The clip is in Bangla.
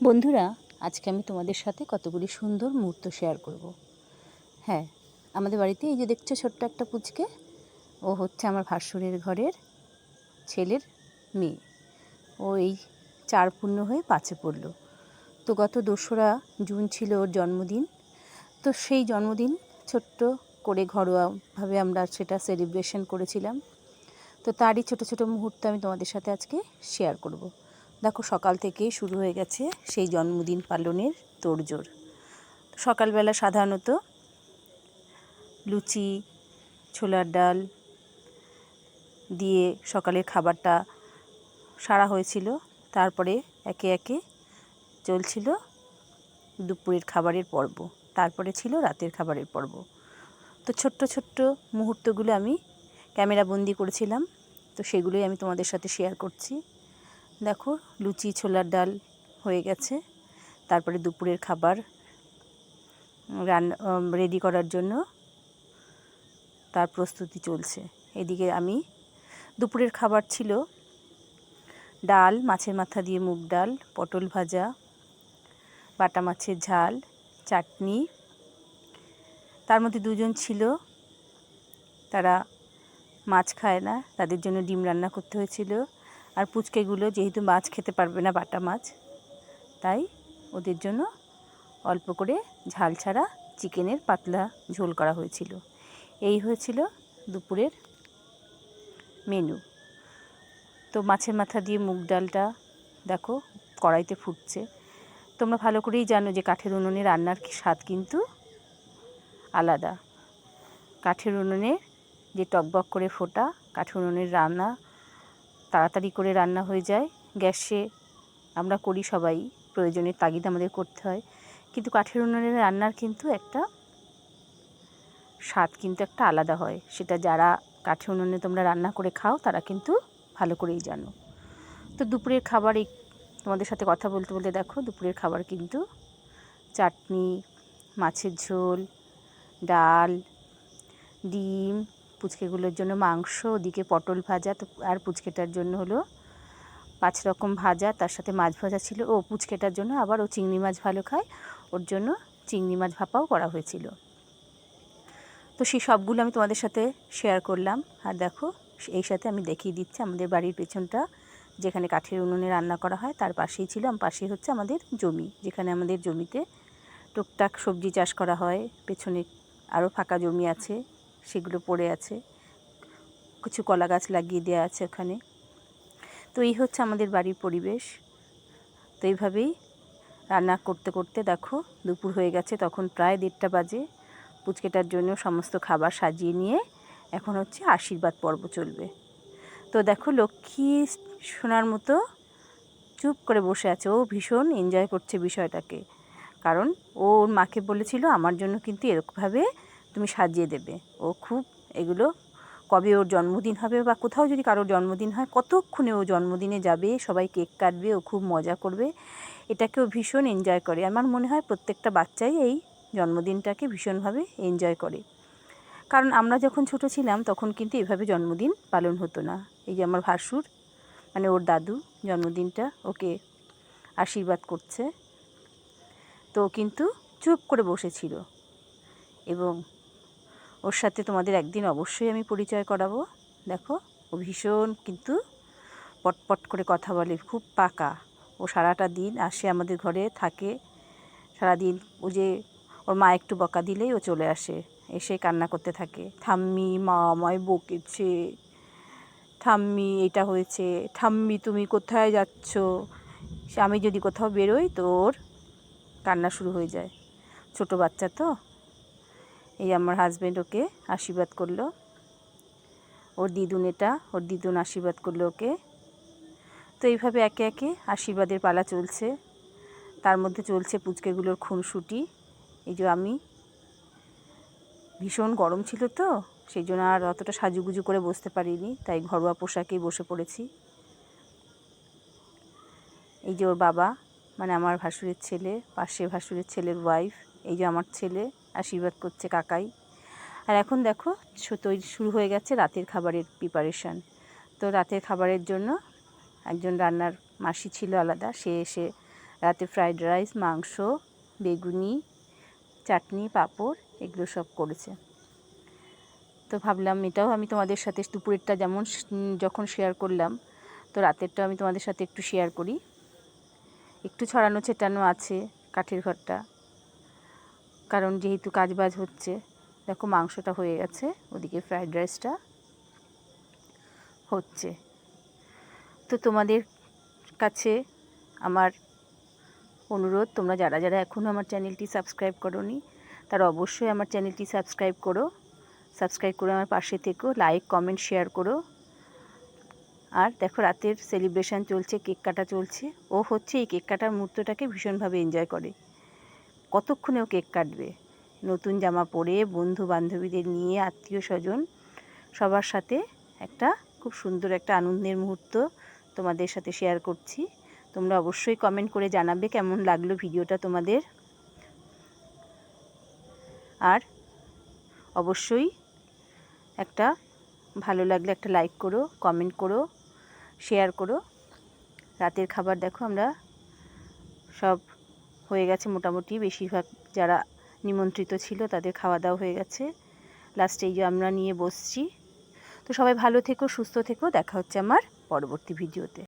বন্ধুরা, আজকে আমি তোমাদের সাথে কতগুলি সুন্দর মুহূর্ত শেয়ার করব। হ্যাঁ আমাদের বাড়িতে এই যে দেখছ ছোট্ট একটা পুচকে, ও হচ্ছে আমার ভাসুরের ঘরের ছেলের মেয়ে ও এই চার পূর্ণ হয়ে পাঁচে পড়ল তো গত দোসরা জুন ছিল ওর জন্মদিন তো সেই জন্মদিন ছোট্ট করে ঘরোয়াভাবে আমরা সেটা সেলিব্রেশন করেছিলাম তো তারই ছোট ছোট মুহূর্ত আমি তোমাদের সাথে আজকে শেয়ার করব। দেখো, সকাল থেকেই শুরু হয়ে গেছে সেই জন্মদিন পালনের তোড়জোড়। সকালবেলা সাধারণত লুচি, ছোলার ডাল দিয়ে সকালের খাবারটা সারা হয়েছিল। তারপরে একে একে চলছিল দুপুরের খাবারের পর্ব। তারপরে ছিল রাতের খাবারের পর্ব। তো ছোট্ট ছোট্ট মুহূর্তগুলো আমি ক্যামেরা বন্দি করেছিলাম। তো সেগুলোই আমি তোমাদের সাথে শেয়ার করছি। দেখো লুচি, ছোলার ডাল হয়ে গেছে। তারপরে দুপুরের খাবার রান্না রেডি করার জন্য তার প্রস্তুতি চলছে। এদিকে আমি, দুপুরের খাবার ছিল ডাল, মাছের মাথা দিয়ে মুগ ডাল, পটল ভাজা, বাটা মাছের ঝাল, চাটনি। তার মধ্যে দুজন ছিল, তারা মাছ খায় না, তাদের জন্য ডিম রান্না করতে হয়েছিল। আর পুচকেগুলো যেহেতু মাছ খেতে পারবে না, বাটা মাছ, তাই ওদের জন্য অল্প করে ঝাল ছাড়া চিকেনের পাতলা ঝোল করা হয়েছিল। এই হয়েছিল দুপুরের মেনু। তো মাছের মাথা দিয়ে মুগ ডালটা দেখো কড়াইতে ফুটছে। তোমরা ভালো করেই জানো যে কাঠের উনুনে রান্নার স্বাদ কিন্তু আলাদা। কাঠের উনুনে যে টকবক করে ফোটা, কাঠের উনুনের রান্না তাড়াতাড়ি করে রান্না হয়ে যায়। গ্যাসে আমরা করি সবাই। প্রয়োজনের তাগিদ আমাদের করতে হয়। কিন্তু কাঠের উনুনের রান্নার কিন্তু একটা স্বাদ কিন্তু একটা আলাদা হয়। সেটা যারা কাঠের উনুনে তোমরা রান্না করে খাও, তারা কিন্তু ভালো করেই জানো। তো দুপুরের খাবার এই তোমাদের সাথে কথা বলতে বলতে দেখো, দুপুরের খাবার কিন্তু চাটনি, মাছের ঝোল, ডাল, ডিম পুচকেগুলোর জন্য মাংস, ওদিকে পটল ভাজা, তো আর পুচকেটার জন্য হলো পাঁচ রকম ভাজা, তার সাথে মাছ ভাজা ছিল। ও পুচকেটার জন্য আবার ও চিংড়ি মাছ ভালো খায়। ওর জন্য চিংড়ি মাছ ভাপাও করা হয়েছিল। তো সেই সবগুলো আমি তোমাদের সাথে শেয়ার করলাম। আর দেখো, এই সাথে আমি দেখিয়ে দিচ্ছি আমাদের বাড়ির পেছনটা, যেখানে কাঠের উনুনে রান্না করা হয়, তার পাশেই ছিল। আমার পাশেই হচ্ছে আমাদের জমি, যেখানে আমাদের জমিতে টুকটাক সবজি চাষ করা হয়। পেছনে আরও ফাঁকা জমি আছে। সেগুলো পড়ে আছে। কিছু কলা গাছ লাগিয়ে দেওয়া আছে ওখানে। তো এই হচ্ছে আমাদের বাড়ির পরিবেশ। তো এইভাবেই রান্না করতে করতে দেখো দুপুর হয়ে গেছে, তখন প্রায় দেড়টা বাজে। পুচকেটার জন্য সমস্ত খাবার সাজিয়ে নিয়ে এখন হচ্ছে আশীর্বাদ পর্ব চলবে। তো দেখো লক্ষ্মী শোনার মতো চুপ করে বসে আছে। ও ভীষণ এনজয় করছে বিষয়টাকে। কারণ ও ওর মাকে বলেছিল, আমার জন্য কিন্তু এরকমভাবে তুমি সাজিয়ে দেবে। ও খুব এগুলো কবে ওর জন্মদিন হবে বা কোথাও যদি কারোর জন্মদিন হয়, কতক্ষণে ও জন্মদিনে যাবে, সবাই কেক কাটবে, ও খুব মজা করবে। এটাকেও ভীষণ এনজয় করে। আমার মনে হয় প্রত্যেকটা বাচ্চাই এই জন্মদিনটাকে ভীষণভাবে এনজয় করে। কারণ আমরা যখন ছোট ছিলাম, তখন কিন্তু এভাবে জন্মদিন পালন হতো না। এই যে আমার ভাসুর মানে ওর দাদু জন্মদিনটা ওকে আশীর্বাদ করছে। তো কিন্তু চুপ করে বসেছিল। এবং ওর সাথে তোমাদের একদিন অবশ্যই আমি পরিচয় করাবো। দেখো, ও ভীষণ কিন্তু পটপট করে কথা বলে, খুব পাকা। ও সারাটা দিন আসে আমাদের ঘরে, থাকে। সারাদিন ও যে ওর মা একটু বকা দিলেই ও চলে আসে, এসে কান্না করতে থাকে। থাম্মি মা আমায় বকেছে। থাম্মি এটা হয়েছে। থাম্মি তুমি কোথায় যাচ্ছ? আমি যদি কোথাও বেরোই তো ওর কান্না শুরু হয়ে যায়। ছোট বাচ্চা তো। এই আমার হাজব্যান্ড ওকে আশীর্বাদ করল। ওর দিদুন এটা, ওর দিদুন আশীর্বাদ করল ওকে। তো এইভাবে একে একে আশীর্বাদের পালা চলছে। তার মধ্যে চলছে পুচকেগুলোর খুনসুটি। এই যে আমি, ভীষণ গরম ছিল তো, সেই জন্য আর অতটা সাজুগুজু করে বসতে পারিনি, তাই ঘরোয়া পোশাকেই বসে পড়েছি। এই যে ওর বাবা মানে আমার ভাসুরের ছেলে পাশে ভাসুরের ছেলের ওয়াইফ এই যে আমার ছেলে। আশীর্বাদ করছে কাকাই। আর এখন দেখো তৈরি শুরু হয়ে গেছে রাতের খাবারের প্রিপারেশান তো রাতের খাবারের জন্য একজন রান্নার মাসি ছিল আলাদা, সে এসে রাতে ফ্রাইড রাইস মাংস, বেগুনি, চাটনি, পাঁপড় এগুলো সব করেছে। তো ভাবলাম এটাও আমি তোমাদের সাথে দুপুরেরটা যেমন যখন শেয়ার করলাম, তো রাতেরটা আমি তোমাদের সাথে একটু শেয়ার করি। একটু ছড়ানো ছেটানো আছে কাঠের ঘরটা। কারণ যেহেতু কাজবাজ হচ্ছে, দেখো মাংসটা হয়ে গেছে, ওদিকে ফ্রাইড রাইসটা হচ্ছে। তো তোমাদের কাছে আমার অনুরোধ, তোমরা যারা যারা এখনও আমার চ্যানেলটি সাবস্ক্রাইব করোনি, তারা অবশ্যই আমার চ্যানেলটি সাবস্ক্রাইব করো। সাবস্ক্রাইব করে আমার পাশে থেকো লাইক কমেন্ট শেয়ার করো। আর দেখো রাতের সেলিব্রেশন চলছে কেক কাটা চলছে। ও হচ্ছে এই কেক কাটার মুহূর্তটাকে ভীষণভাবে এনজয় করে। কতক্ষণে ও কেক কাটবে? নতুন জামা পরে বন্ধু বান্ধবীদের নিয়ে আত্মীয় স্বজন সবার সাথে একটা খুব সুন্দর একটা আনন্দের মুহূর্ত তোমাদের সাথে শেয়ার করছি। তোমরা অবশ্যই কমেন্ট করে জানাবে কেমন লাগল ভিডিওটা তোমাদের। আর অবশ্যই একটা ভালো লাগলে একটা লাইক করো কমেন্ট করো শেয়ার করো। রাতের খাবার দেখো আমরা সব হয়ে গেছে মোটামুটি। বেশিরভাগ যারা নিমন্ত্রিত ছিল তাদের খাওয়া দাওয়া হয়ে গেছে। লাস্টে এই যে আমরা নিয়ে বসছি। তো সবাই ভালো থেকো, সুস্থ থেকো। দেখা হচ্ছে আমার পরবর্তী ভিডিওতে